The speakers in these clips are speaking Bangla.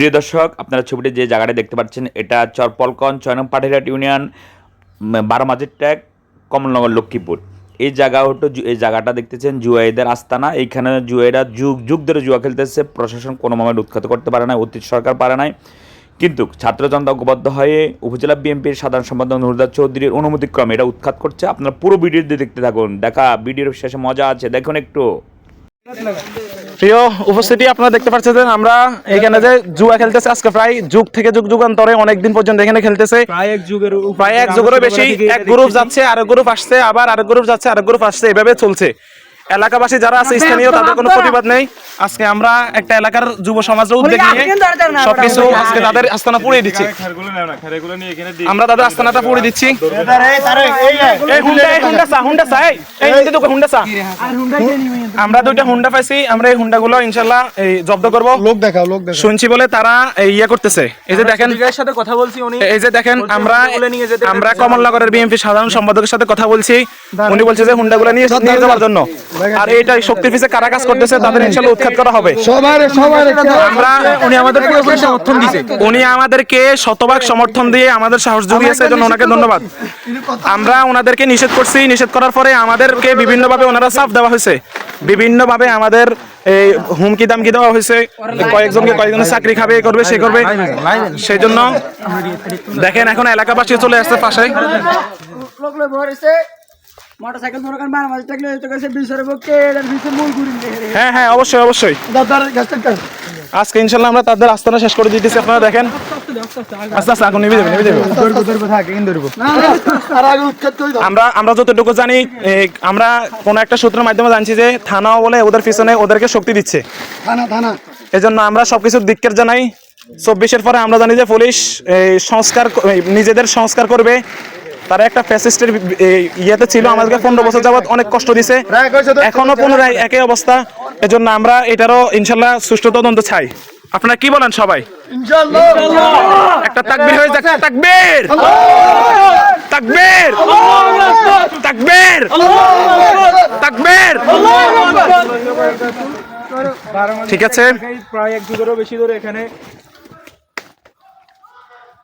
প্রিয় দর্শক, আপনারা ছবিতে যে জায়গাটা দেখতে পাচ্ছেন, এটা চরপলকন ছয় নং পাঠিরহাট ইউনিয়ন বারো মাঝের ট্যাগ কমলনগর লক্ষ্মীপুর। এই জায়গা হতো এই জায়গাটা দেখতেছেন জুয়াইদের আস্তানা। এইখানে জুয়াইরা যুগ যুগ ধরে জুয়া খেলতেছে। প্রশাসন কোনো কোনোভাবে উৎখাত করতে পারে না অতীত সরকার পারে নাই। কিন্তু ছাত্র জনতা ঐক্যবদ্ধ হয়ে উপজেলা বিএনপির সাধারণ সম্পাদক নুরদাস চৌধুরীর অনুমতিক্রমে এটা উৎখাত করছে। আপনারা পুরো ভিডিওটি দেখতে থাকুন। দেখা, ভিডিওর শেষে মজা আছে। দেখুন একটু। প্রিয় উপস্থিতি আপনারা দেখতে পাচ্ছেন আমরা এখানে যে জুয়া খেলতেছে আজকে প্রায় যুগ থেকে যুগ যুগান্তরে অনেকদিন পর্যন্ত এখানে খেলতেছে। প্রায় এক যুগের প্রায় এক যুগেরও বেশি এক গ্রুপ যাচ্ছে আরেক গ্রুপ আসছে আবার আরেক গ্রুপ যাচ্ছে আরেক গ্রুপ আসছে। এভাবে চলছে। এলাকাবাসী যারা আছে স্থানীয় তাদের কোনো প্রতিবাদ নেই। আজকে আমরা একটা এলাকার যুব সমাজের উদ্যোগ নিয়ে সবকিছু আজকে তাদের আস্তানা পুড়িয়ে দিচ্ছি। আমরা তাদের আস্তানাটা পুড়িয়ে দিচ্ছি। আমরা দুইটা হুন্ডা পাইছি আমরা এই হুন্ডা গুলো ইনশাল্লাহ এই জব্দ করব। লোক দেখাও লোক দেখাও। শুনছি বলে তারা এই ইয়ে করতেছে। এই যে দেখেন সাথে কথা বলছি উনি। এই যে দেখেন আমরা আমরা কমলনগরের বিএমপি সাধারণ সম্পাদকের সাথে কথা বলছি। উনি বলছে যে হুন্ডাগুলো নিয়ে নিয়ে যাওয়ার জন্য। আর এইটা শক্তির পিছে কারা কাজ করতেছে তাদের ইনশাল্লাহ উৎখাত করা হবে। আমরা উনি আমাদের পুরোপুরি সমর্থন দিছে উনি আমাদেরকে শতভাগ সমর্থন দিয়ে আমাদের সাহস জুগিয়েছে এই জন্য ওনাকে ধন্যবাদ। আমরা ওনাদেরকে নিষেধ করছি নিষেধ করার পরে আমাদেরকে বিভিন্নভাবে ওনারা চাপ দেওয়া হয়েছে। বিভিন্নভাবে আমাদের এই হুমকি দামকি দেওয়া হয়েছে। কয়েকজনকে কয়েকজনের চাকরি খাবে এ করবে সে করবে। সেই জন্য দেখেন এখন এলাকাবাসী চলে আসছে পাশে। লোক লোক ভরেছে মোটরসাইকেল করেন বারো মাস থাকলে তো কাছে এটার মূল ঘুরি হ্যাঁ হ্যাঁ অবশ্যই অবশ্যই। দাদার গাছটা আজকে ইনশাল্লাহ আমরা তাদের আস্তানা শেষ করে দিতেছি আপনারা দেখেন। আস্তে আস্তে আগুন নিভে যাবে নিভে যাবে আমরা আমরা যতটুকু জানি আমরা কোন একটা সূত্রের মাধ্যমে জানছি যে থানাও বলে ওদের পিছনে ওদেরকে শক্তি দিচ্ছে। থানা থানা। এজন্য আমরা সবকিছু দিককের জানাই। চব্বিশের পরে আমরা জানি যে পুলিশ সংস্কার নিজেদের সংস্কার করবে। তারা একটা ফ্যাসিস্টের ইয়েতে ছিল আমাদেরকে পনেরো বছর যাবত অনেক কষ্ট দিছে। এখনও পুনরায় একই অবস্থা। এজন্য আমরা এটারও ইনশাল্লাহ সুষ্ঠু তদন্ত চাই। আপনারা কি বলেন সবাই? একটা তাকবীর হয়ে যাক। তাকবীর! তাকবীর! তাকবীর! তাকবীর! ঠিক আছে। প্রায় এক যুগেরও বেশি ধরে এখানে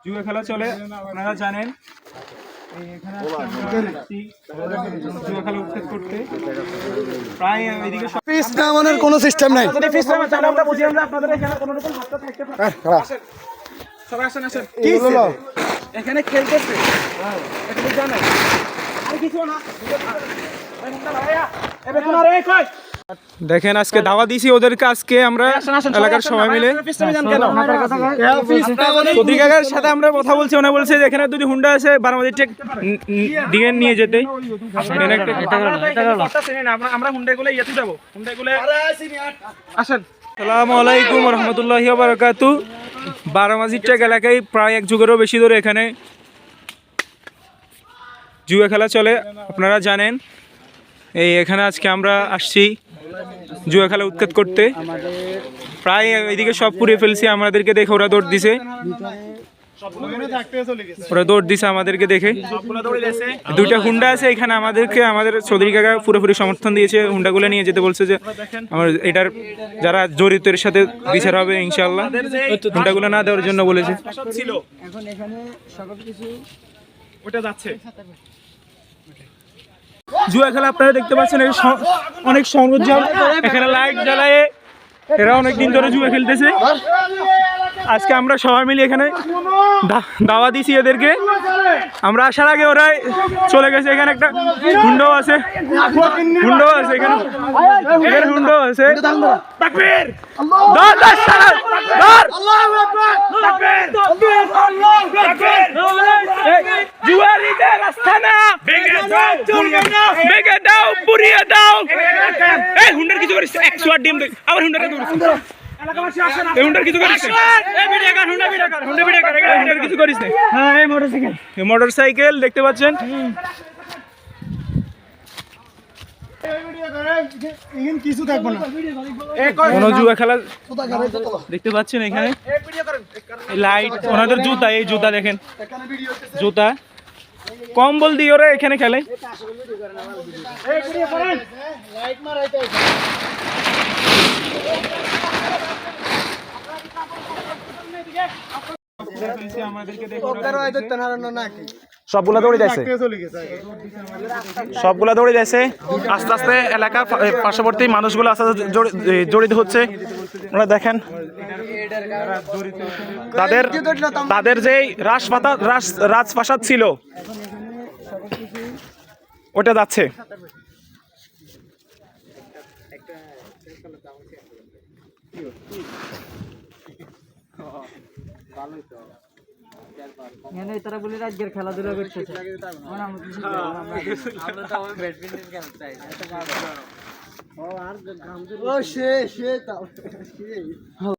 জুয়া খেলা চলে। আপনারা জানেন পিস নামানোর কোনো সিস্টেম নাই। আপনাদের এখানে খেলতেছে। আর কিছু না। দেখেন আজকে দাওয়া দিছি ওদেরকে আজকে আমরা এলাকার সবাই মিলে। সৌদি কাকার সাথে আমরা কথা বলছি ওনা বলছে যে এখানে দুটি হুন্ডা আছে বারামাদি টেক দিকে নিয়ে যেতে। এখানে একটা- আমরা- আমরা হুন্ডাগুলো ইয়েতে যাব। হুন্ডাগুলো আসেন। সালামু আলাইকুম রহমতুল্লাহি বারাকাতু। বারামাজি টেক এলাকায় প্রায় এক যুগেরও বেশি ধরে এখানে জুয়া খেলা চলে আপনারা জানেন। এই এখানে আজকে আমরা আসছি। জুয়া খেলা উৎখাত করতে। প্রায় এইদিকে সব পুড়িয়ে ফেলছি আমাদেরকে দেখে ওরা দৌড় দিছে। ওরা দৌড় দিছে আমাদেরকে দেখে। দুইটা হুন্ডা আছে এখানে আমাদেরকে আমাদের চৌধুরী কাকা পুরোপুরি সমর্থন দিয়েছে। হুন্ডাগুলো নিয়ে যেতে বলছে যে আমার এটার যারা জড়িত এর সাথে বিচার হবে ইনশাল্লাহ হুন্ডাগুলো না দেওয়ার জন্য বলেছে। এখন এখানে সকল কিছু ওটা যাচ্ছে। জুয়া খেলা আপনারা দেখতে পাচ্ছেন অনেক সরঞ্জাম এখানে লাইট জ্বালায় এরা অনেক দিন ধরে জুয়া খেলতেছে। আজকে আমরা সবাই মিলে এখানে দাওয়া দিছি এদেরকে। আমরা আসার আগে ওরা চলে গেছে এখানে একটা হুন্ডো আছে। হুন্ডো আছে এখানে। এখানে হুন্ডো আছে। তাকবীর! ধর, ধর, সারা! ধর! তাকবীর! তাকবীর! এই, জুয়ারিদের আস্তানা! ভেঙে দাও পুড়িয়ে দাও এই হুন্ডার কিছু করিস একশো আট ডিম দে। আবার হুন্ডাটা দৌড়িস এই হুন্ডার কিছু করিস না। এই ভিডিও কর, হুন্ডা ভিডিও কর, হুন্ডা ভিডিও কর, এই হুন্ডার কিছু করিস না। এই মোটর সাইকেল দেখতে পাচ্ছেন কিছু থাকব না। কোন জুয়া খেলা দেখতে পাচ্ছেন এখানে? লাইট ওনাদের জুতা এই জুতা দেখেন। জুতা। কম্বল দিয়ে ওরা এখানে খেলে। সবগুলা দৌড়ে যাচ্ছে সবগুলা দৌড়ে যাচ্ছে আস্তে আস্তে এলাকা পার্শ্ববর্তী মানুষগুলো আস্তে আস্তে জড়িত হচ্ছে। ওরা দেখেন, তাদের তাদের যে রাজপাতা রাজ রাজপ্রাসাদ ছিল ওটা যাচ্ছে। তারা বলে রাজ্যের খেলাধুলা করতেছে। আমরা আমরা কিছু করব না, আমরা- ও সে সে সে।